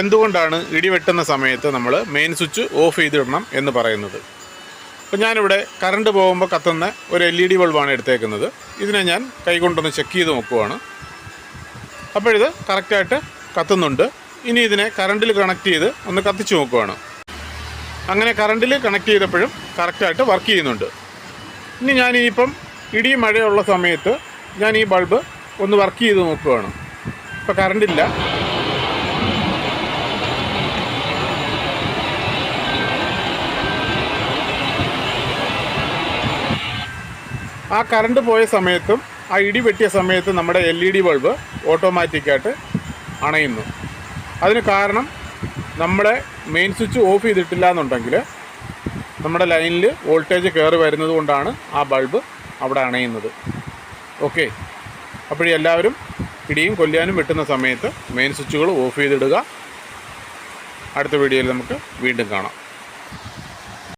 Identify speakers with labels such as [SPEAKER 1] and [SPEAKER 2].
[SPEAKER 1] എന്തുകൊണ്ടാണ് ഇടിവെട്ടുന്ന സമയത്ത് നമ്മൾ മെയിൻ സ്വിച്ച് ഓഫ് ചെയ്തിടണം എന്ന് പറയുന്നത്? അപ്പോൾ ഞാനിവിടെ കറണ്ട് പോകുമ്പോൾ കത്തുന്ന ഒരു എൽ ഇ ഡി ബൾബാണ് എടുത്തേക്കുന്നത്. ഇതിനെ ഞാൻ കൈകൊണ്ടൊന്ന് ചെക്ക് ചെയ്ത് നോക്കുവാണ്. അപ്പോഴിത് കറക്റ്റായിട്ട് കത്തുന്നുണ്ട്. ഇനി ഇതിനെ കറണ്ടിൽ കണക്ട് ചെയ്ത് ഒന്ന് കത്തിച്ച് നോക്കുവാണ്. അങ്ങനെ കറണ്ടിൽ കണക്ട് ചെയ്തപ്പോഴും കറക്റ്റായിട്ട് വർക്ക് ചെയ്യുന്നുണ്ട്. ഇനി ഞാൻ ഇടി മഴയുള്ള സമയത്ത് ഞാൻ ഈ ബൾബ് ഒന്ന് വർക്ക് ചെയ്ത് നോക്കുവാണ്. ഇപ്പോൾ കറണ്ടില്ല ആ കറണ്ട് പോയ സമയത്തും ആ ഇടി വെട്ടിയ സമയത്തും നമ്മുടെ എൽ ഇ ഡി ബൾബ് ഓട്ടോമാറ്റിക്കായിട്ട് അണയുന്നു. അതിന് കാരണം നമ്മുടെ മെയിൻ സ്വിച്ച് ഓഫ് ചെയ്തിട്ടില്ല എന്നുണ്ടെങ്കിൽ നമ്മുടെ ലൈനിൽ വോൾട്ടേജ് കയറി വരുന്നത് കൊണ്ടാണ് ആ ബൾബ് അവിടെ അണയുന്നത്. ഓക്കെ. അപ്പോഴേ എല്ലാവരും ഇടിയും കൊല്ലാനും വെട്ടുന്ന സമയത്ത് മെയിൻ സ്വിച്ചുകൾ ഓഫ് ചെയ്തിടുക. അടുത്ത വീഡിയോയിൽ നമുക്ക് വീണ്ടും കാണാം.